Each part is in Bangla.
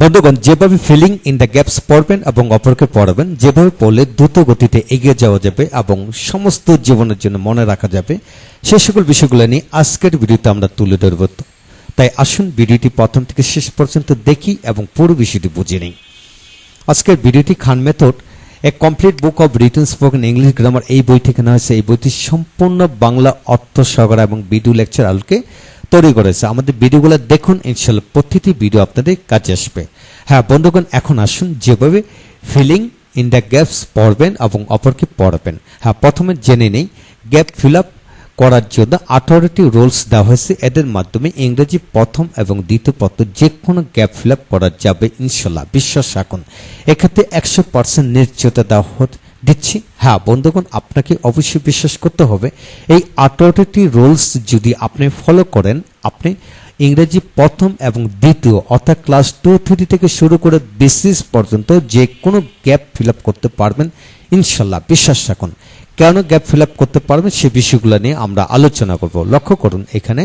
বন্ধুগণ, যেভাবে ফিলিং ইন দ্য গ্যাপস পড়বেন এবং অপরকে পড়াবেন, যেভাবে পড়লে দ্রুত গতিতে এগিয়ে যাওয়া যাবে এবং সমস্ত জীবনের জন্য মনে রাখা যাবে, সে সকল বিষয়গুলো নিয়ে আজকের ভিডিওতে আমরা তুলে ধরব। তাই আসুন ভিডিওটি প্রথম থেকে শেষ পর্যন্ত দেখি এবং পুরো বিষয়টি বুঝে নিই। আজকের ভিডিওটি Khan method, a complete book of written spoken English grammar এই বই থেকে নেওয়া হয়েছে। এই বইটি সম্পূর্ণ বাংলা অর্থ সহকারে এবং ভিডিও লেকচার আলোকে তৈরি করেছে। আমাদের ভিডিওগুলো দেখুন, ইনশাল্লাহ প্রতিটি ভিডিও আপনাদের কাজে আসবে। হ্যাঁ বন্ধুগণ, এখন আসুন, যেভাবে ফিলিং ইন দ্য গ্যাপস পড়বেন এবং অপরকে পড়াবেন। হ্যাঁ প্রথমে জেনে নেই গ্যাপ ফিল আপ করার জন্য আঠারোটি রুলস দেওয়া হয়েছে। এদের মাধ্যমে ইংরেজি প্রথম এবং দ্বিতীয় পত্র যে কোনো গ্যাপ ফিল আপ করা যাবে, ইনশাল্লাহ। বিশ্বাস রাখুন, এক্ষেত্রে একশো পার্সেন্ট নিশ্চয়তা দেওয়া দিচ্ছি। হ্যাঁ বন্ধুগণ, আপনাকে অবশ্যই বিশ্বাস করতে হবে, এই আঠারোটি রুলস যদি আপনি ফলো করেন, আপনি ইংরেজি প্রথম এবং দ্বিতীয়, অর্থাৎ ক্লাস টু থ্রি থেকে শুরু করে বিসিস পর্যন্ত যে কোনো গ্যাপ ফিল করতে পারবেন ইনশাল্লাহ বিশ্বাস রাখুন। কেন গ্যাপ ফিল করতে পারবেন, সে বিষয়গুলো নিয়ে আমরা আলোচনা করব। লক্ষ্য করুন এখানে,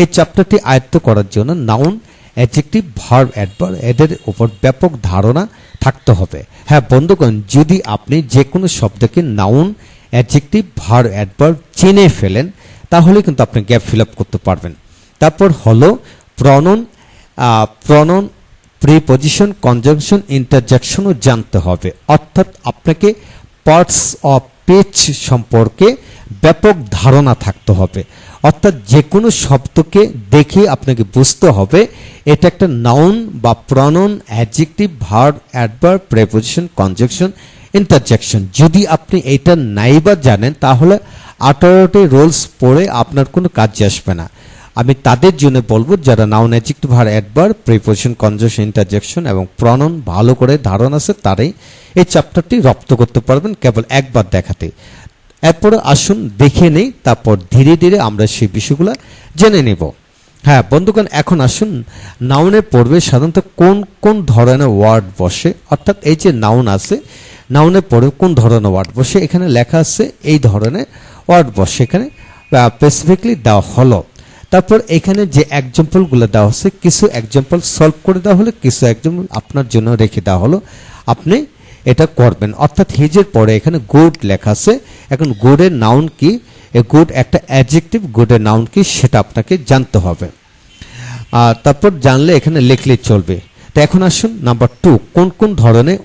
এই চ্যাপ্টারটি আয়ত্ত করার জন্য নাউন অ্যাডজেক্টিভ ভার্ব অ্যাডভার এদের উপর ব্যাপক ধারণা থাকতে হবে। হ্যাঁ বন্ধুগণ, যদি আপনি যে কোনো শব্দকে নাউন অ্যাডজেক্টিভ ভার অ্যাডভার্ব চিনে ফেলেন, তাহলে কিন্তু আপনি গ্যাপ ফিল আপ করতে পারবেন। তারপর হলো প্রনন প্রনন প্রিপজিশন কনজাংশন ইন্টারজেকশনও জানতে হবে। অর্থাৎ আপনাকে পার্টস অফ পেচ সম্পর্কে ব্যাপক ধারণা থাকতে হবে। অর্থাৎ যে কোনো শব্দকে দেখে আপনাকে বুঝতে হবে, এটা একটা নাউন বা pronoun adjective verb adverb preposition conjunction interjection যদি আপনি এটা নাইবা জানেন, তাহলে আঠারোটি রোলস পড়ে আপনার কোনো কাজে আসবে না। আমি তাদের জন্য বলব, যারা নাউন অ্যাডজেক্টিভ ভার অ্যাডভার প্রিপোজিশন কনজাংশন ইন্টারজেকশন এবং প্রনন ভালো করে ধারণা আছে, তারাই এই চ্যাপ্টারটি রপ্ত করতে পারবেন, কেবল একবার দেখাতে। এরপরে আসুন, দেখে নেই, তারপর ধীরে ধীরে আমরা সেই বিষয়গুলো জেনে নেব। হ্যাঁ বন্ধুগণ, এখন আসুন নাউনে পড়বে সাধারণত কোন কোন ধরনের ওয়ার্ড বসে? অর্থাৎ এই যে নাউন আছে নাউনে পড়বে কোন ধরনের ওয়ার্ড বসে? এখানে লেখা আছে, এই ধরনের ওয়ার্ড বসে। এখানে স্পেসিফিকলি দেওয়া হলো। তারপর এখানে যে এক্সাম্পলগুলো দেওয়া হচ্ছে কিছু এক্সাম্পল সলভ করে দেওয়া হলো, কিছু এক্সাম্পল আপনার জন্য রেখে দেওয়া হলো। আপনি এটা করবেন। অর্থাৎ হিজের পরে এখানে গুড লেখা আছে। এখন গুডের নাউন কি? গুড একটা অ্যাডজেক্টিভ গুডের নাউন কি? সেটা আপনাকে জানতে হবে। আর তারপর জানলে এখানে লিখলে চলবে। তো এখন আসুন নাম্বার টু কোন কোন ধরনের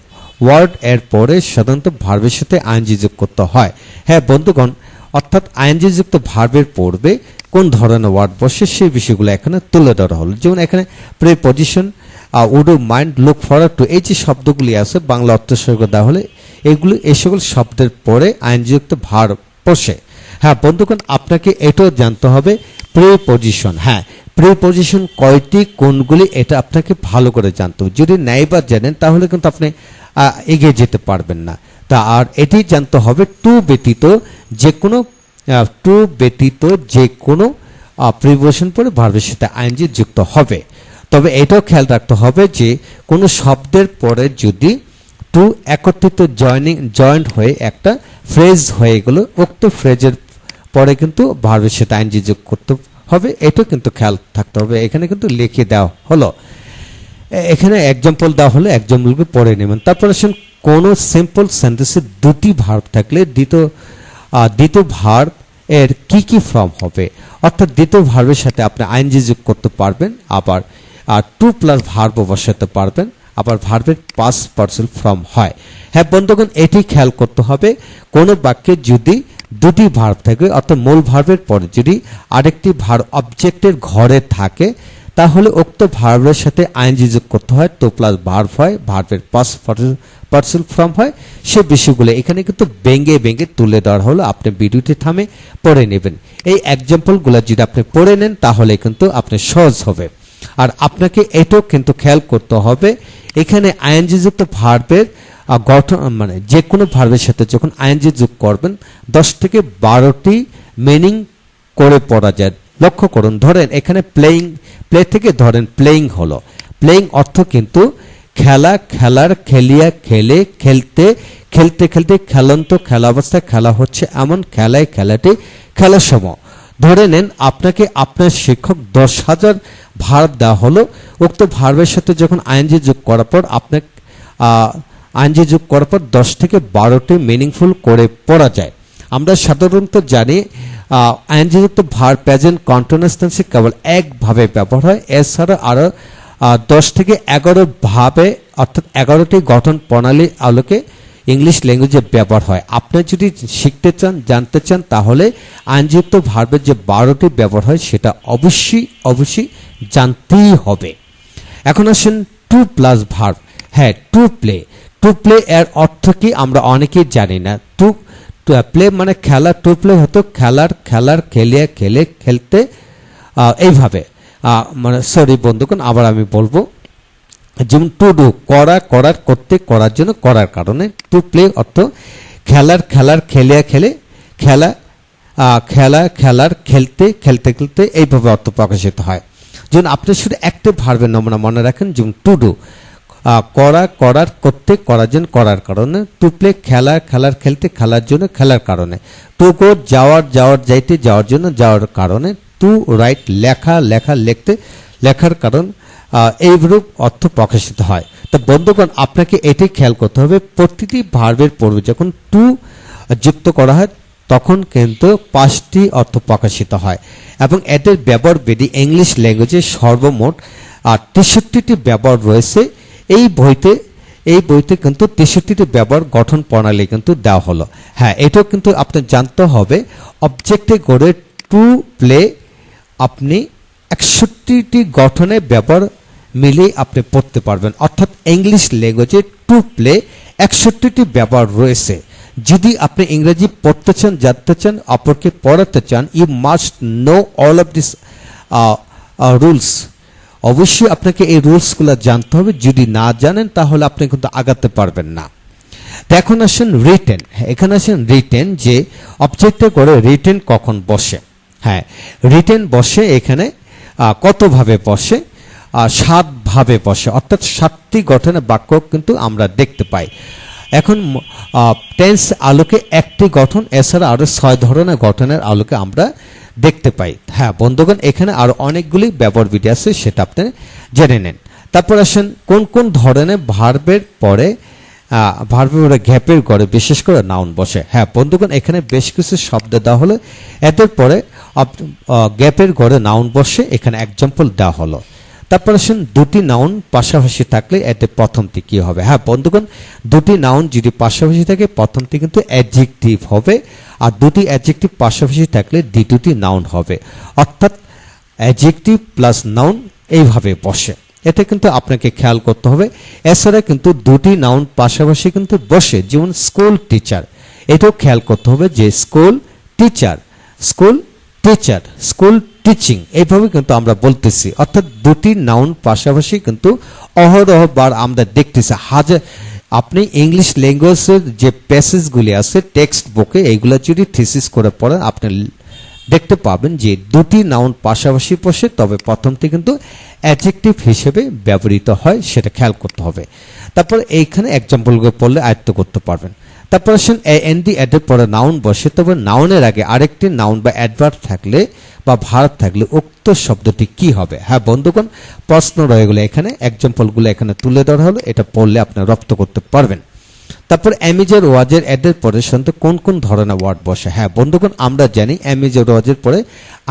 ওয়ার্ড এর পরে সাধারণত ভার্বের সাথে আইনজি যোগ করতে হয়? হ্যাঁ বন্ধুগণ, অর্থাৎ আইনজি যুক্ত ভার্বের পড়বে কোন ধরনের ওয়ার্ড বসে সেই বিষয়গুলো এখানে তুলে ধরা হলো। যেমন এখানে preposition would mind look forward to এই যে শব্দগুলি আছে, বাংলা অর্থ সহযোগ দেওয়া হলে এগুলো এই সকল শব্দের পরে আইনযুক্ত ভার বসে হ্যাঁ বন্ধুগণ, আপনাকে এটাও জানতে হবে প্রিপজিশন হ্যাঁ প্রিপজিশন কয়টি, কোনগুলি, এটা আপনাকে ভালো করে জানতে হবে। যদি ন্যায়বার জানেন, তাহলে কিন্তু আপনি এগিয়ে যেতে পারবেন না। তা, আর এটি জানতে হবে টু ব্যতীত যে কোনো টু ব্যতীত যে কোনো প্রিপোজিশন পরে ভার্বের সাথে আইনজি যুক্ত হবে। তবে এটাও খেয়াল রাখতে হবে যে কোনো শব্দের পরে যদি টু একত্রিত জয়নিং জয়েন্ট হয়ে একটা ফ্রেজ হয়ে গেল, উক্ত ফ্রেজের পরে কিন্তু ভার্বের সাথে আইনজি যোগ করতে হবে। এটাও কিন্তু খেয়াল থাকতে হবে। এখানে কিন্তু লিখে দেওয়া হলো। এখানে এক্সাম্পল দেওয়া হলে এক্সাম্পলকে পড়ে নেবেন। তারপর আসুন, কোনো সিম্পল সেন্টেন্সে দুটি ভার্ব থাকলে দ্বিতীয় দ্বিতীয় ভার্ব এর কি কি ফর্ম হবে? অর্থাৎ দ্বিতীয় ভার্বের সাথে আপনি আইনজি যোগ করতে পারবেন। আবার টু প্লাস ভার্ব বসাতে পারবেন, আবার ভার্বের পাস পার্সেল ফর্ম হয়। হ্যাঁ বন্ধুগণ, এটি খেয়াল করতে হবে, কোনো বাক্যে যদি দুটি ভার্ব থাকে, অর্থাৎ মূল ভার্বের পরে যদি আরেকটি ভার্ব অবজেক্টের ঘরে থাকে, তাহলে উক্ত ভার্বের সাথে আইনজি যোগ করতে হয় তো প্লাস ভার্ব হয় ভার্বের পাস পার্সেল ফর্ম হয়। সে বিষয়গুলো এখানে কিন্তু বেঙ্গে বেঙ্গে তুলে দেওয়া হলো, আপনি ভিডিওটি থামে পড়ে নেবেন। এই এক্সাম্পলগুলো যদি আপনি পড়ে নেন, তাহলে কিন্তু আপনি সহজ হবে। আর আপনাকে এটাও কিন্তু খেয়াল করতে হবে, এখানে আইএনজি যুক্ত ভার্বের গঠন মানে যে কোনো ভার্বের সাথে যখন আইএনজি যোগ করবেন, দশ থেকে বারোটি মিনিং করে পড়া যায়। লক্ষ্য করুন, ধরেন এখানে প্লেইং প্লে থেকে ধরেন প্লেইং হলো। প্লেইং অর্থ কিন্তু খেলা, খেলার, খেলিয়া, খেলে, খেলতে খেলতে খেলতে খেলন্ত খেলা অবস্থায় খেলা হচ্ছে এমন খেলায়, খেলাটি, খেলার সময়। ধরে নেন আপনাকে আপনার শিক্ষক দশ হাজার ভার দেওয়া হলো। উক্ত ভার্বের সাথে যখন আইনজি যোগ করার পর আপনাকে আইনজি যোগ করার পর দশ থেকে বারোটি মিনিংফুল করে পড়া যায়। আমরা সাধারণত জানি আইনজিযুক্ত ভার প্রেজেন্ট কন্টিনিউয়াস কেবল একভাবে ব্যবহার হয়। এছাড়া আরও দশ থেকে এগারো ভাবে, অর্থাৎ এগারোটি গঠন প্রণালী আলোকে ইংলিশ ল্যাঙ্গুয়েজে ব্যবহার হয়। আপনি যদি শিখতে চান, জানতে চান, তাহলে আইনযুক্ত ভার্বের যে বারোটি ব্যবহার হয়, সেটা অবশ্যই অবশ্যই জানতেই হবে। এখন আসেন টু প্লাস ভার্ব। হ্যাঁ টু প্লে। টু প্লে এর অর্থ কি আমরা অনেকেই জানি না। টু প্লে মানে খেলা, টু প্লে হতো খেলার খেলার খেলিয়ে খেলে, খেলতে এইভাবে। মানে সরি বন্ধুগণ, আবার আমি বলব। যেমন টু ডু করা, করার, করতে, করার জন্য, করার কারণে টু প্লে অর্থ খেলার খেলার, খেলিয়া, খেলে, খেলা খেলা, খেলার, খেলতে খেলতে খেলতে এইভাবে অর্থ প্রকাশিত হয়। যেমন আপনি শুধু একটা ভার্বের নমুনা মনে রাখেন, যেমন টু ডু করা, করার, করতে, করার জন্য, করার কারণে টু প্লে খেলা, খেলার, খেলতে, খেলার জন্য, খেলার কারণে। টু গো যাওয়ার যাওয়ার, যাইতে, যাওয়ার জন্য, যাওয়ার কারণে টু রাইট লেখা লেখা, লিখতে, লেখার কারণ এইরূপ অর্থ প্রকাশিত হয়। তা বন্ধুগণ, আপনাকে এটি খেয়াল করতে হবে, প্রতিটি ভার্বের পূর্বে যখন টু যুক্ত করা হয়, তখন কিন্তু পাঁচটি অর্থ প্রকাশিত হয়। এবং এদের ব্যবহার বেদি ইংলিশ ল্যাঙ্গুয়েজে সর্বমোট আর তেষট্টিটি ব্যবহার রয়েছে। এই বইতে এই বইতে কিন্তু তেষট্টিটি ব্যবহার গঠন প্রণালী কিন্তু দেওয়া হলো। হ্যাঁ এটাও কিন্তু আপনার জানতে হবে অবজেক্টে গড়ে টু প্লে আপনি একষট্টিটি গঠনে ব্যবহার মিলিয়ে আপনি পড়তে পারবেন। অর্থাৎ ইংলিশ ল্যাঙ্গুয়েজে টু প্লে একষট্টিটি ব্যবহার রয়েছে। যদি আপনি ইংরেজি পড়তে চান, জানতে চান, অপরকে পড়াতে চান you must know all of this rules অবশ্যই আপনাকে এই রুলসগুলো জানতে হবে। যদি না জানেন, তাহলে আপনি কিন্তু আগাতে পারবেন না। এখন আসেন রিটেন এখানে আসেন রিটেন যে অবজেক্টে করে রিটেন কখন বসে। হ্যাঁ রিটেন বসে এখানে কতভাবে বসে? সাতভাবে বসে। অর্থাৎ সাতটি গঠনের বাক্য কিন্তু আমরা দেখতে পাই। এখন টেন্স আলোকে একটি গঠন, এছাড়া আরও ছয় ধরনের গঠনের আলোকে আমরা দেখতে পাই। হ্যাঁ বন্ধুগণ, এখানে আরও অনেকগুলি ব্যবহার বিধি আছে, সেটা আপনি জেনে নেন। তারপর আসেন, কোন কোন ধরনের ভার্বের পরে ভার্বের পরে গ্যাপের গড়ে বিশেষ করে নাউন বসে। হ্যাঁ বন্ধুগণ, এখানে বেশ কিছু শব্দ দেওয়া হলো। এদের পরে গ্যাপের গড়ে নাউন বসে, এখানে এক্সাম্পল দেওয়া হলো। তারপর আসেন দুটি নাউন পাশাপাশি থাকলে এতে প্রথমটি কি হবে? হ্যাঁ বন্ধুগণ, দুটি নাউন যদি পাশাপাশি থাকে, প্রথমটি কিন্তু অ্যাডজেক্টিভ হবে, আর দুটি অ্যাডজেক্টিভ পাশাপাশি থাকলে দ্বিতীয়টি নাউন হবে। অর্থাৎ অ্যাডজেক্টিভ প্লাস নাউন এইভাবে বসে। এটা কিন্তু আপনাকে খেয়াল করতে হবে। এছাড়া কিন্তু দুটি নাউন পাশাপাশি কিন্তু বসে, যেমন স্কুল টিচার এটাও খেয়াল করতে হবে যে school teacher school teacher school teaching এইভাবে কিন্তু আমরা বলতেছি। অর্থাৎ দুটি নাউন পাশাপাশি কিন্তু অহরহবার আমরা দেখতেছি। হাজার আপনি ইংলিশ ল্যাঙ্গুয়েজের যে প্যাসেজগুলি আছে টেক্সট বুকে এইগুলো যদি থিসিস করে পড়েন, আপনি দেখতে পাবেন যে দুটি নাউন পাশাপাশি বসে, তবে প্রথমটি কিন্তু অ্যাডজেক্টিভ হিসেবে ব্যবহৃত হয়, সেটা খেয়াল করতে হবে। তারপর এইখানে এক্সাম্পলগুলো পড়লে আয়ত্ত করতে পারবেন। তারপর আসেন এ এন ডি অ্যাডের পরে নাউন বসে, তবে নাউনের আগে আরেকটি নাউন বা অ্যাডভার্ট থাকলে বা ভারত থাকলে উক্ত শব্দটি কি হবে? হ্যাঁ বন্ধুগণ, প্রশ্ন রয়ে গেলে এখানে এক্সাম্পলগুলো এখানে তুলে ধরা হলো, এটা পড়লে আপনি রপ্ত করতে পারবেন। তারপর অ্যামিজের ওয়াজের অ্যাডের পরে সাধারণত কোন কোন ধরনের ওয়ার্ড বসে? হ্যাঁ বন্ধুগণ, আমরা জানি অ্যামিজের ওয়াজের পরে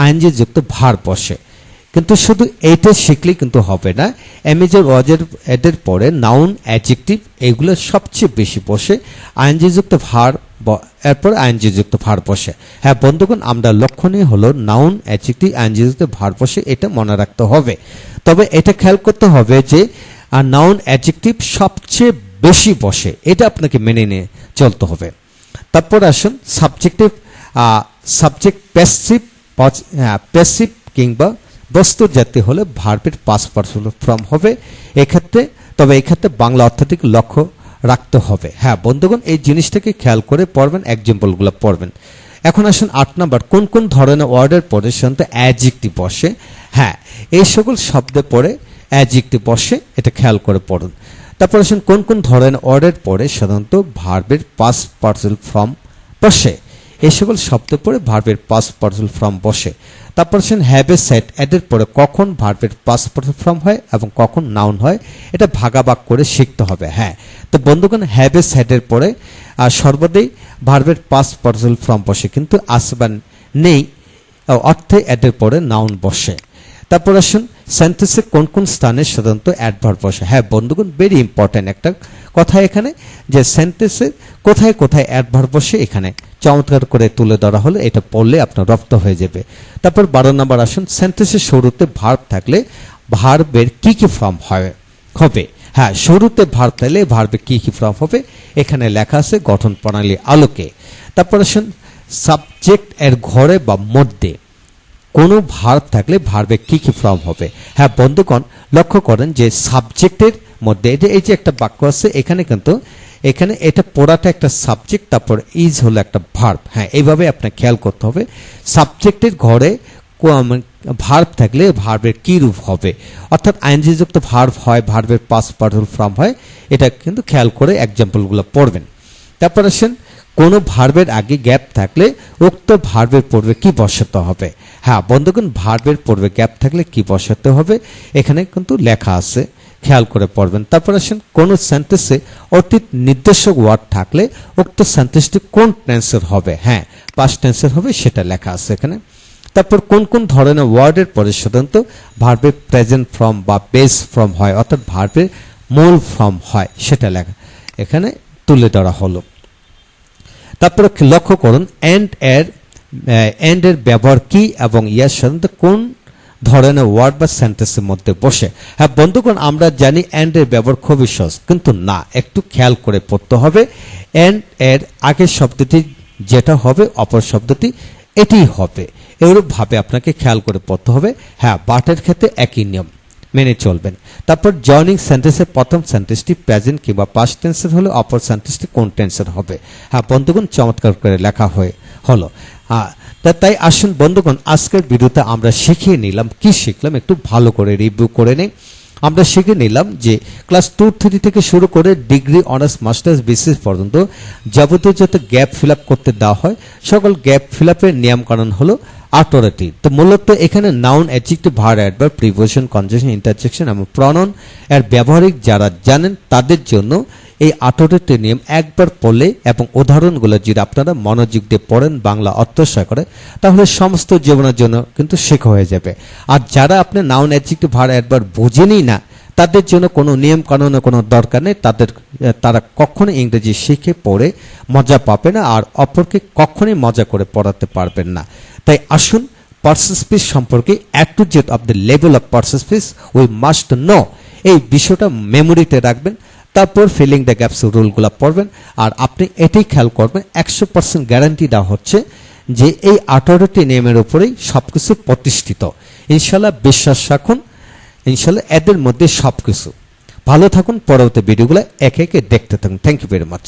আইনজি যুক্ত ভার বসে। কিন্তু শুধু এইটা শিখলেই কিন্তু হবে না। অ্যামিজের ওয়াজের এডের পরে নাউন অ্যাডজেক্টিভ এগুলো সবচেয়ে বেশি বসে। আইনজিযুক্ত ভার এরপর আইনজিযুক্ত ভার বসে। হ্যাঁ বন্ধুগণ, আমরা লক্ষণীয় হলো নাউন অ্যাডজেক্টিভ আইনজিযুক্ত ভার বসে, এটা মনে রাখতে হবে। তবে এটা খেয়াল করতে হবে যে নাউন অ্যাডজেক্টিভ সবচেয়ে বেশি বসে। এটা আপনাকে মেনে নিয়ে চলতে হবে। তারপর আসুন সাবজেক্টিভ সাবজেক্ট প্যাসিভ প্যাসিভ কিংবা বস্তু জাতি হলে ভার্বের পাস পার্সন ফর্ম হবে। এক্ষেত্রে, তবে এক্ষেত্রে বাংলা অর্থটিক লক্ষ্য রাখতে হবে। হ্যাঁ বন্ধুগণ, এই জিনিসটাকে খেয়াল করে পড়বেন এক্সাম্পলগুলো পড়বেন। এখন আসুন আট নাম্বার, কোন কোন ধরনের ওয়ার্ডের পরে সাধারণত অ্যাজিকটি বসে। হ্যাঁ এই সকল শব্দে পড়ে অ্যাজিকটি বসে, এটা খেয়াল করে পড়ুন। তারপর আসুন, কোন কোন ধরনের ওয়ার্ডের পরে সাধারণত ভার্বের পাস পার্সেল ফর্ম বসে। এই সকল শব্দ পরে ভার্বের পাস পার্সেল ফর্ম বসে। তারপর আছেন হ্যাভ এ সেট এদের পরে কখন ভার্বের পাস পার্সেল ফর্ম হয় এবং কখন নাউন হয়, এটা ভাগাভাগ করে শিখতে হবে হ্যাঁ। তো বন্ধুগণ হ্যাভ এ সেটের পরে সর্বদাই ভার্বের পাস পার্সেল ফর্ম বসে, কিন্তু আসবান নেই অর্থে এদের পরে নাউন বসে। তারপর আসুন সেন্টেন্সে কোন কোন স্থানে সাধারণত অ্যাডভার্ব বসে। হ্যাঁ বন্ধুগণ ভেরি ইম্পর্ট্যান্ট একটা কথা এখানে, যে সেন্টেন্সে কোথায় কোথায় অ্যাডভার্ব বসে, এখানে চমৎকার করে তুলে ধরা হলে এটা পড়লে আপনার রপ্ত হয়ে যাবে। তারপর বারো নম্বর আসুন সেন্টেন্সের শুরুতে ভার্ব থাকলে ভার্বের কি কি ফর্ম হয়? হবে। হ্যাঁ শুরুতে ভার্ব থাকলে ভার্বে কি কি ফর্ম হবে? এখানে লেখা আছে গঠন প্রণালী আলোকে। তারপর আসুন সাবজেক্ট এর ঘরে বা মধ্যে কোনো ভার্ব থাকলে ভার্বে কি কি ফর্ম হবে? হ্যাঁ বন্ধুগণ, লক্ষ্য করেন যে সাবজেক্টের মধ্যে, এই যে একটা বাক্য আছে, এখানে কিন্তু এখানে এটা পড়াটা একটা সাবজেক্ট তারপর ইজ হলো একটা ভার্ব হ্যাঁ এইভাবে আপনার খেয়াল করতে হবে। সাবজেক্টের ঘরে ভার্ব থাকলে ভার্বের কী রূপ হবে? অর্থাৎ আইনজিযুক্ত ভার্ব হয় ভার্বের পাস পার্সল ফর্ম হয়। এটা কিন্তু খেয়াল করে এক্সাম্পলগুলো পড়বেন। তারপর আসেন, কোনো ভার্বের আগে গ্যাপ থাকলে উক্ত ভার্বের পূর্বে কি বসাতে হবে? হ্যাঁ বন্ধুগণ ভার্বের পূর্বে গ্যাপ থাকলে কি বসাতে হবে? এখানে কিন্তু লেখা আছে। খেয়াল করে পড়বেন। তারপর আসেন, কোন সেন্টেন্সে অতীত নির্দেশক ওয়ার্ড থাকলে উক্ত সেন্টেন্সটি কোন টেন্সের হবে? হ্যাঁ পাস্ট টেন্সের হবে, সেটা লেখা আছে এখানে। তারপর কোন কোন ধরনের ওয়ার্ডের পরে সাধারণত ভার্বের প্রেজেন্ট ফর্ম বা বেস ফর্ম হয়, অর্থাৎ ভার্বের মূল ফর্ম হয়, সেটা লেখা। এখানে তুলে ধরা হলো। তারপরে লক্ষ্য করুন এন্ড এর এন্ড এর ব্যবহার কি এবং ইয়ার সাধারণত কোন ধরনের ওয়ার্ড বা সেন্টেন্সের মধ্যে বসে। হ্যাঁ বন্ধুগণ, আমরা জানি এর ব্যবহার খুবই সহজ, কিন্তু না, একটু খেয়াল করে পড়তে হবে। এন্ড এর আগের শব্দটি যেটা হবে, অপর শব্দটি এটিই হবে। এরূপভাবে আপনাকে খেয়াল করে পড়তে হবে। হ্যাঁ বাটের ক্ষেত্রে একই নিয়ম, মেনে চলবেন। তারপর জয়নিং সেন্টেন্সের প্রথম সেন্টেন্সটি প্রেজেন্ট কিংবা পাস্ট টেন্সের হলে অপর সেন্টেন্সটি কোন টেন্সের হবে। হ্যাঁ বন্ধুগণ, চমৎকার করে লেখা হয়ে হলো। তাই আসুন বন্ধুগণ, আজকের ভিডিওতে আমরা শিখিয়ে নিলাম, কি শিখলাম? একটু ভালো করে রিভিউ করে নেই। আমরা শিখে নিলাম যে ক্লাস টু থ্রি থেকে শুরু করে ডিগ্রি অনার্স মাস্টার্স বিসিএস পর্যন্ত যাবতীয় যত গ্যাপ ফিল করতে দেওয়া হয়, সকল গ্যাপ ফিল আপের নিয়মকানুন হলো আটোরাটি তো মূলত এখানে নাউন অ্যাডজেক্টিভ ভার অ্যাডভার প্রিপোজিশন কনজেকশন ইন্টারজেকশন এবং প্রনন এর ব্যবহারিক যারা জানেন তাদের জন্য এই আটোরেটি নিয়ম একবার পড়লে এবং উদাহরণগুলো যদি আপনারা মনোযোগ দিয়ে পড়েন, বাংলা অর্থসয় করে, তাহলে সমস্ত জীবনের জন্য কিন্তু শেখা হয়ে যাবে। আর যারা আপনি নাউন অ্যাডজেক্টিভ ভার একবার বোঝেনই না, তাদের জন্য কোনো নিয়ম কানুনের কোনো দরকার নেই। তাদের, তারা কখনো ইংরেজি শিখে পড়ে মজা পাবে না আর অপরকে কখনোই মজা করে পড়াতে পারবেন না। তাই আসুন পার্সেসপিস সম্পর্কে A to Z of the level of parts of speech we must know এই বিষয়টা মেমোরিতে রাখবেন, তারপর ফিলিং দ্য গ্যাপস রুলগুলো পড়বেন, আর আপনি এটাই খেয়াল করবেন, একশো পার্সেন্ট গ্যারান্টি দেওয়া হচ্ছে যে এই আঠারোটি নিয়মের উপরেই সব কিছু প্রতিষ্ঠিত। ইনশাল্লাহ বিশ্বাস রাখুন ইনশাল্লাহ এদের মধ্যে সব কিছু ভালো থাকুন, পরবর্তী ভিডিওগুলো একে একে দেখতে থাকুন। Thank you very much